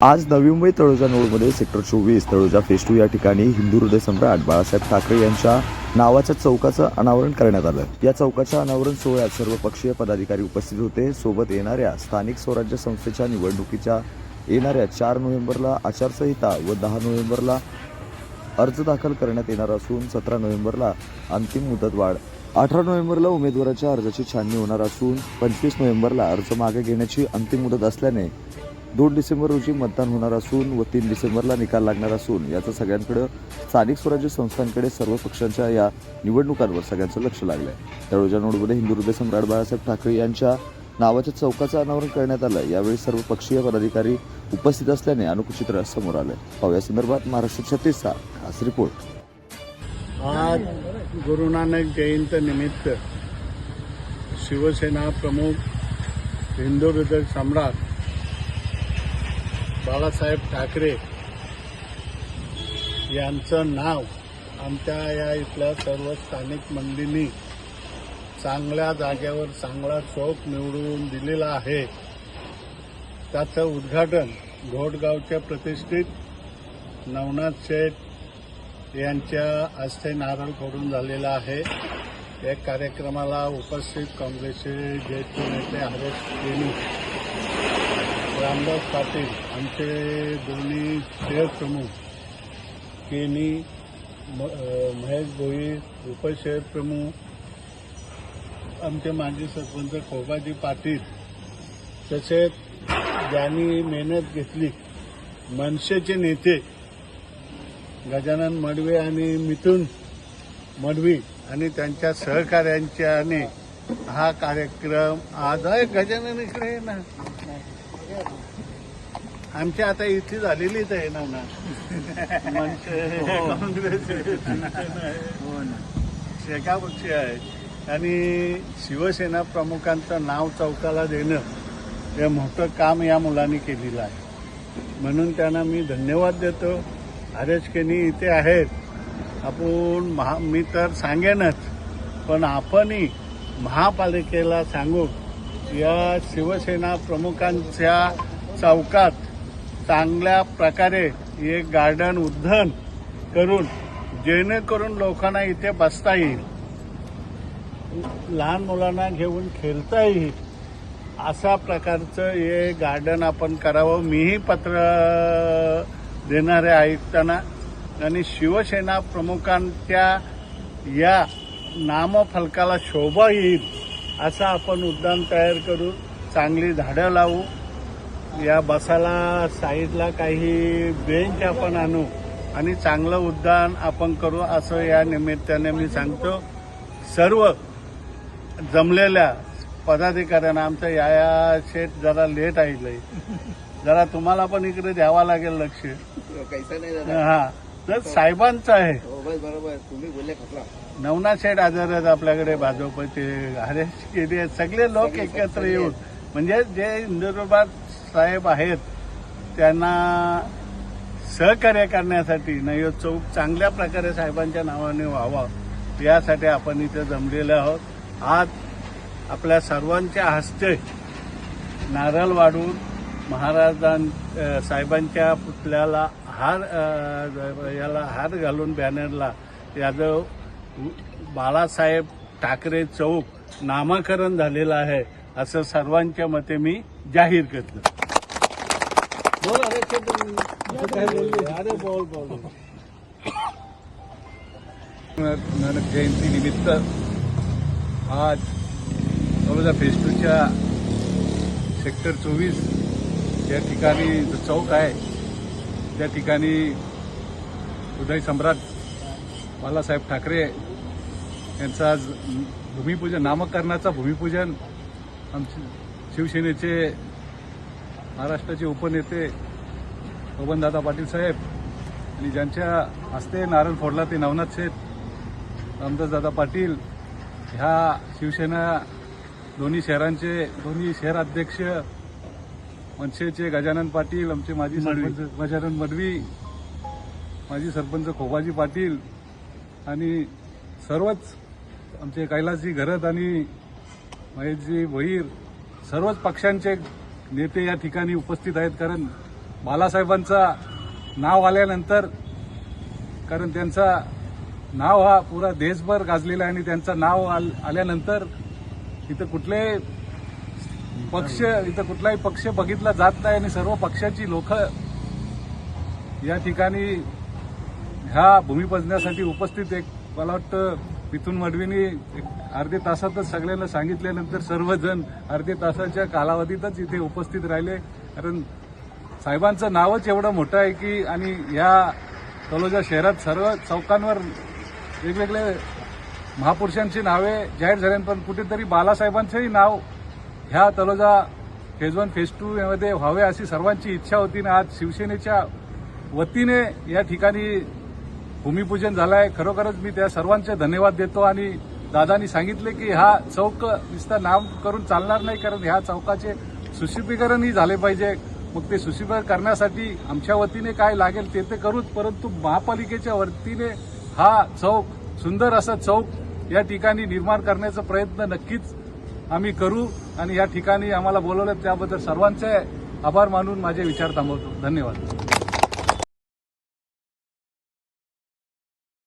आज नवी मुंबई तळोजा नोडमध्ये सेक्टर चोवीस तळोजा फेस टू या ठिकाणी हिंदू हृदय सम्राट बाळासाहेब ठाकरे यांच्या नावाच्या चौकाचं अनावरण करण्यात आलं. या चौकाच्या अनावरण सोहळ्यात सर्व पक्षीय पदाधिकारी उपस्थित होते. सोबत येणाऱ्या स्थानिक स्वराज्य संस्थेच्या निवडणुकीच्या येणाऱ्या चार नोव्हेंबरला आचारसंहिता व दहा नोव्हेंबरला अर्ज दाखल करण्यात येणार असून सतरा नोव्हेंबरला अंतिम मुदतवाढ अठरा नोव्हेंबरला उमेदवाराच्या अर्जाची छाननी होणार असून पंचवीस नोव्हेंबरला अर्ज मागे घेण्याची अंतिम मुदत असल्याने दोन डिसेंबर रोजी मतदान होणार असून व तीन डिसेंबरला निकाल लागणार असून याचं सगळ्यांकडे स्थानिक स्वराज्य संस्थांकडे सर्व पक्षांच्या या निवडणुकांवर सगळ्यांचं लक्ष लागलंय. रोजा नोटमध्ये हिंदू हृदय सम्राट बाळासाहेब ठाकरे यांच्या नावाच्या चौकाचं अनावरण करण्यात आलं यावेळी सर्व पक्षीय पदाधिकारी उपस्थित असल्याने अनुकूचित्र समोर आलं. पाहूया संदर्भात महाराष्ट्र छत्तीसचा खास रिपोर्ट. आज गुरु नानक जयंती निमित्त शिवसेना प्रमुख हिंदू हृदय सम्राट बाळासाहेब ठाकरे यांचं नाव आमच्या या इथल्या सर्व स्थानिक मंडळींनी चांगल्या जागेवर चांगला चौक निवडून दिलेला आहे. त्याचं उद्घाटन घोटगावच्या प्रतिष्ठित नवनाथ शेठ यांच्या हस्ते नारळ फोडून झालेला आहे. या कार्यक्रमाला उपस्थित काँग्रेसचे ज्येष्ठ नेते हरेश केनी रामदास पाटील आमचे दोन्ही शहर प्रमुख केनी म- महेश भोईर उपशहर प्रमुख आमचे माजी सरपंच खोबाजी पाटील तसेच ज्यांनी मेहनत घेतली मनसेचे नेते गजानन मडवे आणि मिथुन मडवी आणि त्यांच्या सहकाऱ्यांच्याने हा कार्यक्रम आज आहे गजानन इकडे ना. आमची आता इथे झालेलीच आहे ना ना मनसे काँग्रेस शेका पक्षी आहे. आणि शिवसेना प्रमुखांचं नाव चौकाला देणं हे मोठं काम या मुलांनी केलेलं आहे. म्हणून त्यांना मी धन्यवाद देतो. हरेश केनी इथे आहेत. आपण महा मी तर सांगेनच पण आपणही महापालिकेला सांगू या शिवसेना प्रमुखांच्या चौकात चांगल्या प्रकारे एक गार्डन उद्धन करून जेणेकरून लोकांना इथे बसता येईल. लहान मुलांना घेऊन खेळता येईल. अशा प्रकारचं हे गार्डन आपण करावं. मीही पत्र देणाऱ्या आयुक्तांना आणि शिवसेना प्रमुखांच्या या नामफलकाला शोभा येईल. असं आपण उद्यान तयार करू. चांगली झाडं लावू. या बसाला साईडला काही बेंच आपण आणू आणि चांगलं उद्यान आपण करू असं या निमित्ताने मी सांगतो. सर्व जमलेल्या पदाधिकाऱ्यांना आमचं याया शेठ जरा लेट आहे जरा तुम्हाला पण इकडे द्यावा लागेल लक्ष. कैसा नाही हा. तर साहेबांचं आहे. हो तुम्ही बोलले खपला नवनाथ शेठ आजार आहेत आपल्याकडे भाजपचे हरेश आहेत सगळे लोक एकत्र येऊन. म्हणजे जे इंदुरबाद साहेब आहेत त्यांना सहकार्य करण्यासाठी नाही चौक चांगल्या प्रकारे साहेबांच्या नावाने व्हावा यासाठी आपण इथे जमलेले आहोत. आज आपल्या सर्वांच्या हस्ते नारळ वाढून महाराजां साहेबांच्या पुतळ्याला हार याला हार घालून बॅनरला यादव बाळासाहेब ठाकरे चौक नामकरण झालेलं आहे असं सर्वांच्या मते मी जाहीर करतो. अरे बोल. नानक जयंती निमित्त आज तळोजा फेस्टूच्या सेक्टर चोवीस या ठिकाणी जो चौक आहे त्या ठिकाणी उदय सम्राट बाळासाहेब ठाकरे यांचं आज भूमिपूजन नामकरणाचा भूमिपूजन आमचे शिवसेनेचे महाराष्ट्राचे उपनेते बबनदादा पाटील साहेब आणि ज्यांच्या हस्ते नारळ फोडला ते नवनाथ शेठ रामदासदादा पाटील ह्या शिवसेना दोन्ही शहरांचे दोन्ही शहर अध्यक्ष मनसेचे गजानन पाटील आमचे माजी. सरपंच गजानन मडवी माजी सरपंच खोबाजी पाटील आणि सर्वच आमचे कैलासजी घरत आणि महेशजी वहीर सर्वच पक्षांचे नेते या ठिकाणी उपस्थित आहेत. कारण बालासाहेबांचा नाव आल्यानंतर कारण त्यांचा नाव हा पुरा देशभर गाजलेला आहे आणि त्यांचं नाव आल- आल्यानंतर इथं कुठले पक्ष इथं कुठलाही पक्ष बघितला जात नाही आणि सर्व पक्षाची लोक या ठिकाणी ह्या भूमिपूजनासाठी उपस्थित एक मला वाटतं मिथून मडवीनी एक अर्धे तासातच सगळ्यांना सांगितल्यानंतर सर्वजण अर्धे तासाच्या कालावधीतच इथे उपस्थित राहिले. कारण साहेबांचं नावच एवढं मोठं आहे की आणि या तलोजा शहरात सर्व चौकांवर वेगवेगळे महापुरुषांची नावे जाहीर झाले पण कुठेतरी बालासाहेबांचंही नाव ह्या Taloja phase one phase two मध्ये व्हावे अशी सर्वांची इच्छा होती. आणि आज शिवसेनेच्या वतीने या ठिकाणी भूमिपूजन झालं आहे खरोखरच मी त्या सर्वांचे धन्यवाद देतो आणि दादानी सांगितले की हा चौक नुसतं नाम करून चालणार नाही कारण ह्या चौकाचे सुशोभीकरणही झाले पाहिजे. मग ते सुशोभीकरण करण्यासाठी आमच्या वतीने काय लागेल ते ते करूच परंतु महापालिकेच्या वतीने हा चौक सुंदर असा चौक या ठिकाणी निर्माण करण्याचा प्रयत्न नक्कीच आम्ही करू आणि या ठिकाणी आम्हाला बोलवलं त्याबद्दल सर्वांचे आभार मानून माझे विचार थांबवतो. धन्यवाद.